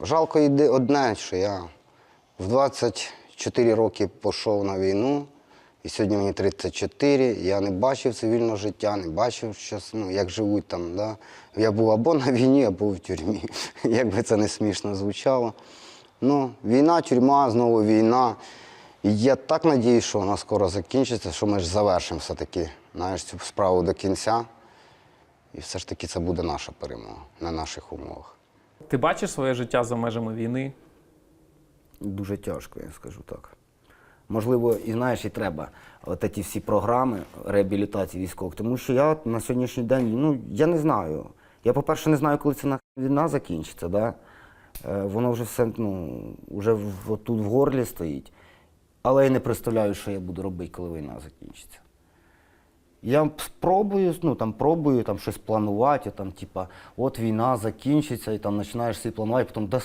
Жалко йде одне, що я в 24 роки пішов на війну, і сьогодні мені 34. Я не бачив цивільного життя, не бачив, що, ну, як живуть там. Да? Я був або на війні, або в тюрмі. Як би це не смішно звучало. Ну, війна, тюрма, знову війна. І я так надіюсь, що вона скоро закінчиться, що ми ж завершимо все-таки знаєш, цю справу до кінця. І все ж таки це буде наша перемога на наших умовах. Ти бачиш своє життя за межами війни? Дуже тяжко, я скажу так. Можливо, і знаєш, і треба от ці всі програми реабілітації військових. Тому що я на сьогоднішній день, ну я не знаю. Я, по-перше, не знаю, коли ця війна закінчиться. Да? Е, воно вже все ну, вже в, тут в горлі стоїть. Але я не представляю, що я буду робити, коли війна закінчиться. Я спробую, ну там пробую там щось планувати, там, типа, от війна закінчиться, і там починаєш собі планувати, потім да